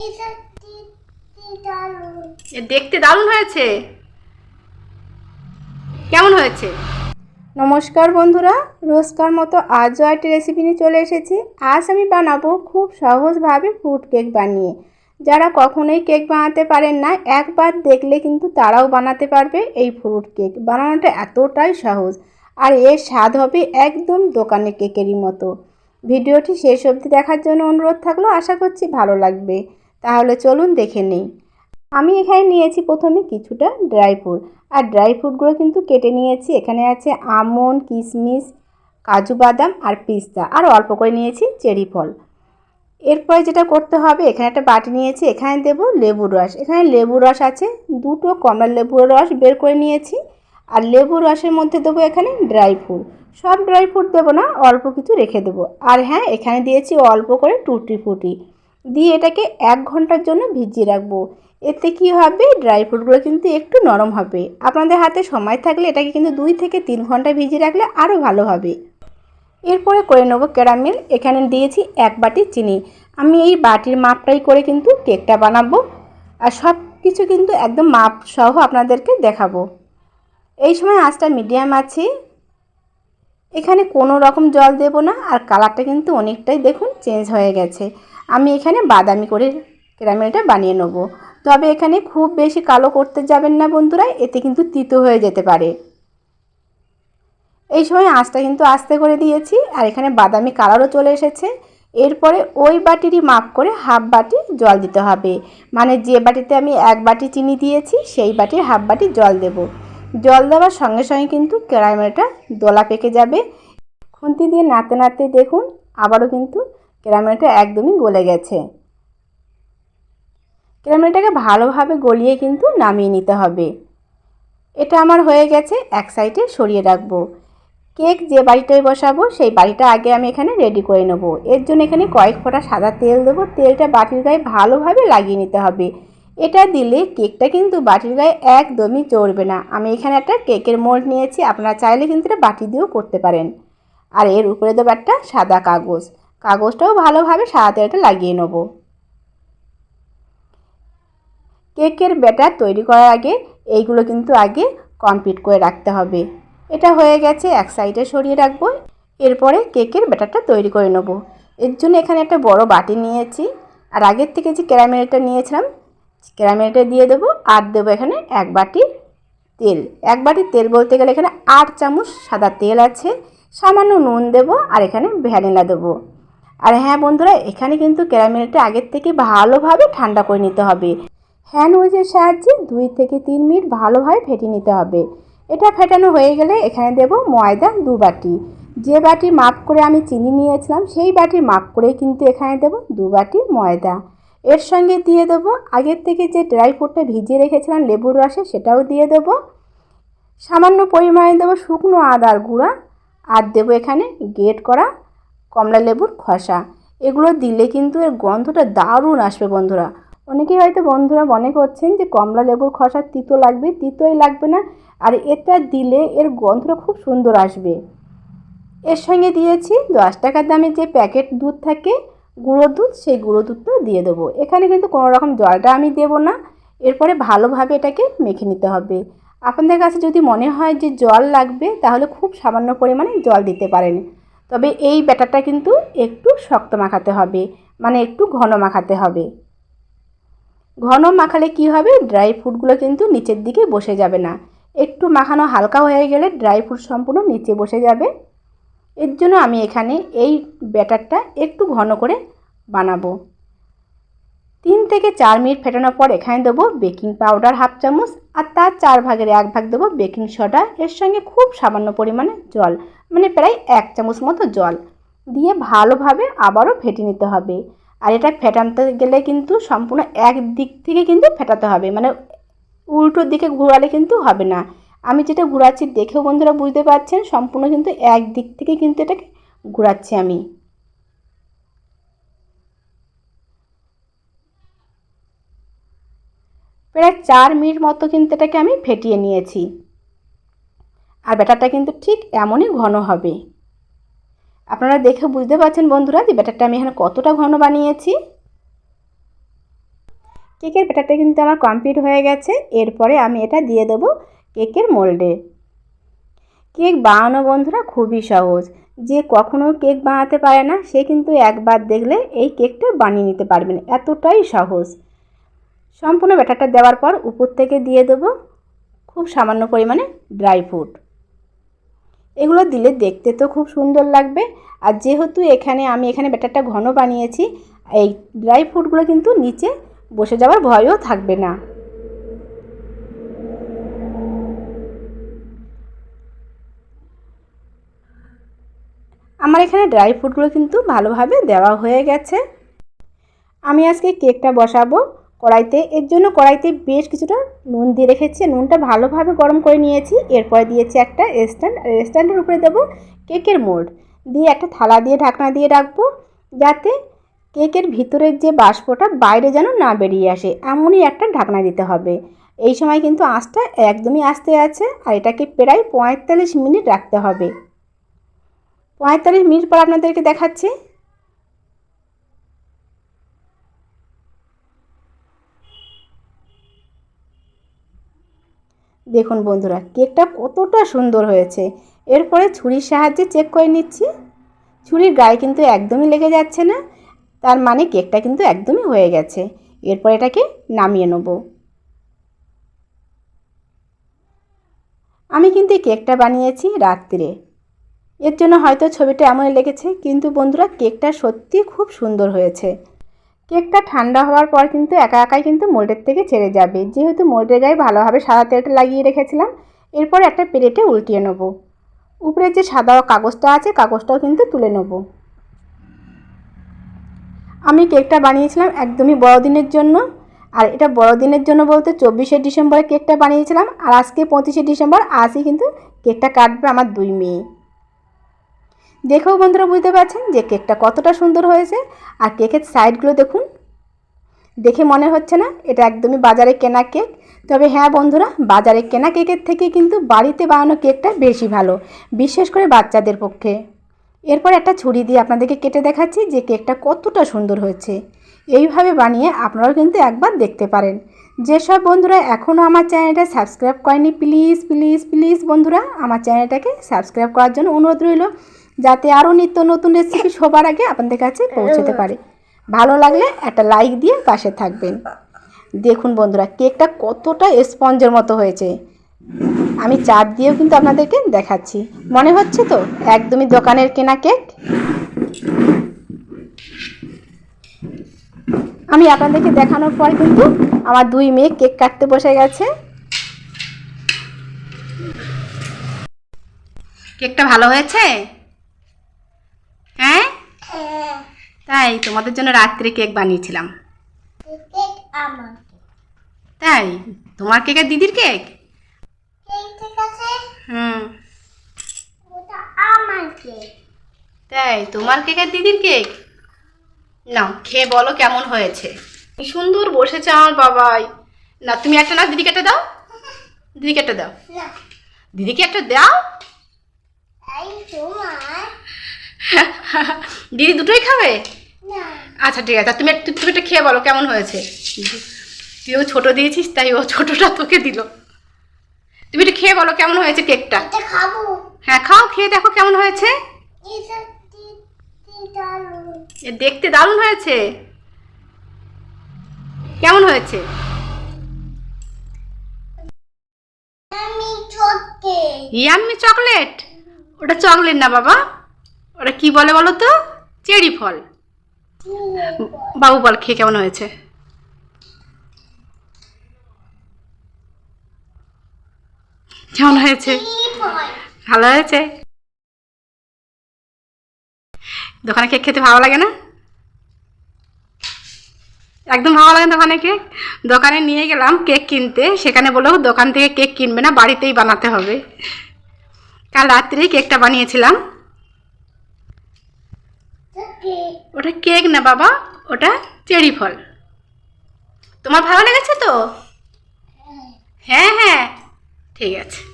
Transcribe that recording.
এ দেখতে দারুণ হয়েছে। কেমন হয়েছে? নমস্কার বন্ধুরা রোজকার মতো আজও একটা রেসিপি নিয়ে চলে এসেছি। আজ আমি বানাবো খুব সহজভাবে ফ্রুট কেক বানিয়ে। যারা কখনোই কেক বানাতে পারেন না একবার দেখলে কিন্তু তারাও বানাতে পারবে এই ফ্রুট কেক বানানোটা এতটাই সহজ। আর এর স্বাদ হবে একদম দোকানে কেকেরই মতো। ভিডিওটি শেষ অবধি দেখার জন্য অনুরোধ থাকল আশা করছি ভালো লাগবে। তাহলে চলুন দেখে নেই। আমি এখানে নিয়েছি প্রথমে কিছুটা ড্রাই ফ্রুট। আর ড্রাই ফ্রুটগুলো কিন্তু কেটে নিয়েছি। এখানে আছে আমন্ড কিশমিশ কাজু বাদাম আর পিস্তা। আর অল্প করে নিয়েছি চেরি ফল। এরপরে যেটা করতে হবে, এখানে একটা বাটি নিয়েছি, এখানে দেব লেবুর রস। এখানে লেবুর রস আছে, দুটো কমলা লেবুর রস বের করে নিয়েছি। আর লেবুর রসের মধ্যে দেবো এখানে ড্রাই ফ্রুট। সব ড্রাই ফ্রুট দেবো না, অল্প কিছু রেখে দেবো। আর হ্যাঁ এখানে দিয়েছি অল্প করে টুটি ফুটি দিয়ে এটাকে এক ঘণ্টার জন্য ভিজিয়ে রাখব। এতে কি হবে? ড্রাই ফ্রুটগুলো কিন্তু একটু নরম হবে। আপনাদের হাতে সময় থাকলে এটাকে কিন্তু দুই থেকে তিন ঘণ্টা ভিজিয়ে রাখলে আরও ভালো হবে। এরপরে করে নেব ক্যারামেল এখানে দিয়েছি এক বাটি চিনি। আমি এই বাটির মাপটাই করে কিন্তু কেকটা বানাবো। আর সব কিছু কিন্তু একদম মাপ সহ আপনাদেরকে দেখাবো। এই সময় আঁচটা মিডিয়াম আছে। এখানে কোনো রকম জল দেব না। আর কালারটা কিন্তু অনেকটাই দেখুন চেঞ্জ হয়ে গেছে। আমি এখানে বাদামি করে ক্যারামেলটা বানিয়ে নেব। তবে এখানে খুব বেশি কালো করতে যাবেন না বন্ধুরা, এতে কিন্তু তিতো হয়ে যেতে পারে। এই সময় আঁচটা কিন্তু আস্তে করে দিয়েছি আর এখানে বাদামি কালারও চলে এসেছে। এরপরে ওই বাটিরই মাপ করে হাফ বাটি জল দিতে হবে। মানে যে বাটিতে আমি এক বাটি চিনি দিয়েছি, সেই বাটির হাফ বাটি জল দেব। জল দেওয়ার সঙ্গে সঙ্গে কিন্তু ক্যারামেলটা দোলা পেকে যাবে। খুন্তি দিয়ে নাতে নাড়তে দেখুন, আবারও কিন্তু ক্যারামেলটা একদমই গলে গেছে। ক্যারামেলটাকে ভালোভাবে গলিয়ে কিন্তু নামিয়ে নিতে হবে। এটা আমার হয়ে গেছে, এক সাইডে সরিয়ে রাখব। কেক যে বাড়িটায় বসাবো, সেই বাড়িটা আগে আমি এখানে রেডি করে নেব। এর জন্য এখানে কয়েক ফোঁটা সাদা তেল দেবো। তেলটা বাটির গায়ে ভালোভাবে লাগিয়ে নিতে হবে। এটা দিলে কেকটা কিন্তু বাটির গায়ে একদমই চড়বে না। আমি এখানে একটা কেকের মোল্ড নিয়েছি, আপনারা চাইলে কিন্তু এটা বাটি দিয়েও করতে পারেন। আর এর উপরে দেবো একটা সাদা কাগজ। কাগজটাও ভালোভাবে সাদা তেলটা লাগিয়ে নেব। কেকের ব্যাটার তৈরি করার আগে এইগুলো কিন্তু আগে কমপ্লিট করে রাখতে হবে। এটা হয়ে গেছে, এক সাইডে সরিয়ে রাখব। এরপরে কেকের ব্যাটারটা তৈরি করে নেব। এর জন্য এখানে একটা বড় বাটি নিয়েছি। আর আগের থেকে যে ক্যারামেলটা নিয়েছিলাম, ক্যারামেলটা দিয়ে দেবো। আর দেবো এখানে এক বাটি তেল। এক বাটি তেল বলতে গেলে এখানে আট চামচ সাদা তেল আছে। সামান্য নুন দেবো আর এখানে ভ্যানিলা দেবো। আর হ্যাঁ বন্ধুরা, এখানে কিন্তু ক্যারামেলটা আগের থেকে ভালোভাবে ঠান্ডা করে নিতে হবে। হ্যান্ড উইচের সাহায্যে দুই থেকে তিন মিনিট ভালোভাবে ফেটে নিতে হবে। এটা ফেটানো হয়ে গেলে এখানে দেব ময়দা দু বাটি। যে বাটি মাপ করে আমি চিনি নিয়েছিলাম, সেই বাটির মাপ করেই কিন্তু এখানে দেব দু বাটি ময়দা। এর সঙ্গে দিয়ে দেব, আগের থেকে যে ড্রাই ফ্রুটটা ভিজিয়ে রেখেছিলাম লেবুর রসে, সেটাও দিয়ে দেব। সামান্য পরিমাণে দেবো শুকনো আদার গুঁড়া, আর দেবো এখানে গেট করা কমলা লেবুর খসা। এগুলো দিলে কিন্তু এর গন্ধটা দারুণ আসবে বন্ধুরা। অনেকেই হয়তো বন্ধুরা মনে করছেন যে কমলা লেবুর খসা তিতো লাগবে, তিতোই লাগবে না, আর এটা দিলে এর গন্ধটা খুব সুন্দর আসবে। এর সঙ্গে দিয়েছি দশ টাকার দামে যে প্যাকেট দুধ থাকে, গুঁড়ো দুধ, সেই গুঁড়ো দুধটা দিয়ে দেবো। এখানে কিন্তু কোনো রকম জলটা আমি দেবো না। এরপরে ভালোভাবে এটাকে মেখে নিতে হবে। আপনাদের কাছে যদি মনে হয় যে জল লাগবে, তাহলে খুব সামান্য পরিমাণে জল দিতে পারেন। তবে এই ব্যাটারটা কিন্তু একটু শক্ত মাখাতে হবে মানে একটু ঘন মাখাতে হবে। ঘন মাখালে কি হবে? ড্রাই ফ্রুটগুলো কিন্তু নিচের দিকে বসে যাবে না। একটু মাখানো হালকা হয়ে গেলে ড্রাই ফ্রুট সম্পূর্ণ নিচে বসে যাবে। এর জন্য আমি এখানে এই ব্যাটারটা একটু ঘন করে বানাবো। তিন থেকে চার মিনিট ফেটানোর পর এখানে দেবো বেকিং পাউডার হাফ চামচ, আর তার চার ভাগের এক ভাগ দেবো বেকিং সোডা, এর সঙ্গে খুব সামান্য পরিমাণে জল। মানে প্রায় এক চামচ মতো জল দিয়ে ভালোভাবে আবারও ফেটে নিতে হবে। আর এটা ফেটাতে গেলে কিন্তু সম্পূর্ণ এক দিক থেকে কিন্তু ফেটাতে হবে। মানে উল্টো দিকে ঘোরালে কিন্তু হবে না। আমি যেটা ঘোরাচ্ছি দেখেও বন্ধুরা বুঝতে পারছেন, সম্পূর্ণ কিন্তু এক দিক থেকে কিন্তু এটাকে ঘোরাচ্ছি আমি। প্রায় চার মিনিট মতো কিন্তু এটাকে আমি ফেটিয়ে নিয়েছি। আর ব্যাটারটা কিন্তু ঠিক এমনই ঘন হবে। আপনারা দেখে বুঝতে পারছেন বন্ধুরা যে ব্যাটারটা আমি এখানে কতটা ঘন বানিয়েছি। কেকের ব্যাটারটা কিন্তু আমার কমপ্লিট হয়ে গেছে। এরপরে আমি এটা দিয়ে দেবো কেকের মোল্ডে কেক বানানো বন্ধুরা খুবই সহজ। যে কখনো কেক বানাতে পারে না, সে কিন্তু একবার দেখলে এই কেকটা বানিয়ে নিতে পারবেন এতটাই সহজ। সম্পূর্ণ ব্যাটারটা দেওয়ার পর উপর থেকে দিয়ে দেবো খুব সামান্য পরিমাণে ড্রাই ফ্রুট এগুলো দিলে দেখতে তো খুব সুন্দর লাগবে। আর যেহেতু এখানে আমি এখানে ব্যাটারটা ঘন বানিয়েছি, এই ড্রাই ফ্রুটগুলো কিন্তু নিচে বসে যাওয়ার ভয়ও থাকবে না। আমার এখানে ড্রাই ফ্রুটগুলো কিন্তু ভালোভাবে দেওয়া হয়ে গেছে। আমি আজকে কেকটা বসাবো। কড়াইতে, এর জন্য কড়াইতে বেশ কিছুটা নুন দিয়ে রেখেছি। নুনটা ভালোভাবে গরম করে নিয়েছি। এরপরে দিয়েছি একটা স্ট্যান্ড আর স্ট্যান্ডের উপরে দেবো কেকের মোল্ড। দিয়ে একটা থালা দিয়ে ঢাকনা দিয়ে রাখব, যাতে কেকের ভিতরের যে বাষ্পটা বাইরে যেন না বেরিয়ে আসে, এমনই একটা ঢাকনা দিতে হবে। এই সময় কিন্তু আঁচটা একদমই আস্তে আছে, আর এটাকে প্রায় পঁয়তাল্লিশ মিনিট রাখতে হবে। পঁয়তাল্লিশ মিনিট পর আপনাদেরকে দেখাচ্ছি। দেখুন বন্ধুরা, কেকটা কতটা সুন্দর হয়েছে। এরপরে ছুরির সাহায্যে চেক করে নিচ্ছি। ছুরির গায়ে কিন্তু একদমই লেগে যাচ্ছে না, তার মানে কেকটা কিন্তু একদমই হয়ে গেছে। এরপর এটাকে নামিয়ে নেব। আমি কিন্তু কেকটা বানিয়েছি রাত্রে। এর জন্য হয়তো ছবিটা এমনই লেগেছে, কিন্তু বন্ধুরা, কেকটা সত্যি খুব সুন্দর হয়েছে। কেকটা ঠান্ডা হওয়ার পর কিন্তু একা একাই কিন্তু মোল্ডের থেকে ছেড়ে যাবে। যেহেতু মোল্ডের গায়ে ভালোভাবে সাদা তেলটা লাগিয়ে রেখেছিলাম, এরপর একটা প্লেটে উল্টিয়ে নেব। উপরে যে সাদা কাগজটা আছে, কাগজটাও কিন্তু তুলে নেব। আমি কেকটা বানিয়েছিলাম একদমই বড়দিনের জন্য, আর এটা বড়দিনের জন্য বলতে চব্বিশে ডিসেম্বরে কেকটা বানিয়েছিলাম, আর আজকে পঁচিশে ডিসেম্বর, আজই কিন্তু কেকটা কাটবে আমার দুই মেয়ে। দেখেও বন্ধুরা বুঝতে পারছেন যে কেকটা কতটা সুন্দর হয়েছে। আর কেকের সাইডগুলো দেখুন। দেখে মনে হচ্ছে না, এটা একদমই বাজারে কেনা কেক। তবে হ্যাঁ বন্ধুরা, বাজারে কেনা কেকের থেকে কিন্তু বাড়িতে বানানো কেকটা বেশি ভালো, বিশেষ করে বাচ্চাদের পক্ষে। এরপর একটা ছুরি দিয়ে আপনাদেরকে কেটে দেখাচ্ছি যে কেকটা কতটা সুন্দর হয়েছে। এইভাবে বানিয়ে আপনারাও কিন্তু একবার দেখতে পারেন। যেসব বন্ধুরা এখনও আমার চ্যানেলটা সাবস্ক্রাইব করেনি প্লিজ প্লিজ প্লিজ বন্ধুরা, আমার চ্যানেলটাকে সাবস্ক্রাইব করার জন্য অনুরোধ রইল। যাতে আরও নিত্য নতুন রেসিপি সবার আগে আপনাদের কাছে পৌঁছতে পারে। ভালো লাগলে একটা লাইক দিয়ে পাশে থাকবেন। দেখুন বন্ধুরা কেকটা কতটা স্পঞ্জের মতো হয়েছে। আমি চাপ দিয়েও কিন্তু আপনাদেরকে দেখাচ্ছি। মনে হচ্ছে তো? একদমই দোকানের কেনা কেক আমি আপনাদেরকে দেখানোর পর কিন্তু আমার দুই মেয়ে কেক কাটতে বসে গেছে। কেকটা ভালো হয়েছে হ্যাঁ তাই তোমাদের জন্য রাত্রে কেক বানিয়েছিলাম। তাই? তোমার কেক আর দিদির কেক? হুম। তাই তোমার কেক আর দিদির কেক? নাও খেয়ে বলো কেমন হয়েছে। সুন্দর বসেছে আমার বাবাই। না তুমি একটা না দিদিকে একটা দাও। দিদিকে একটা দাও। দিদিকে একটা দাও। দিদি দুটোই খাবে? আচ্ছা ঠিক আছে। তুমি একটু তুমি একটা খেয়ে বলো কেমন হয়েছে? তুই ও ছোটো দিয়েছিস তাই ও ছোটোটা তোকে দিল। তুমি একটু খেয়ে বলো কেমন হয়েছে কেকটা? হ্যাঁ খাও খেয়ে দেখো কেমন হয়েছে। দেখতে দারুণ হয়েছে। কেমন হয়েছে? Yummy chocolate? ওটা চকলেট না বাবা। ওটা কি বলে বলো তো? চেরি ফল। বাবু, বল, খেয়ে কেমন হয়েছে? কেমন হয়েছে? ভালো হয়েছে? দোকানে কেক খেতে ভালো লাগে না? একদম ভালো লাগে দোকানে কেক? দোকানে নিয়ে গেলাম কেক কিনতে, সেখানে বলল, দোকান থেকে কেক কিনবে না, বাড়িতেই বানাতে হবে। কাল রাত্রেই কেকটা বানিয়েছিলাম। ওটা কেক না বাবা ওটা চেরি ফল। তোমার ভালো লেগেছে তো? হ্যাঁ হ্যাঁ। ঠিক আছে।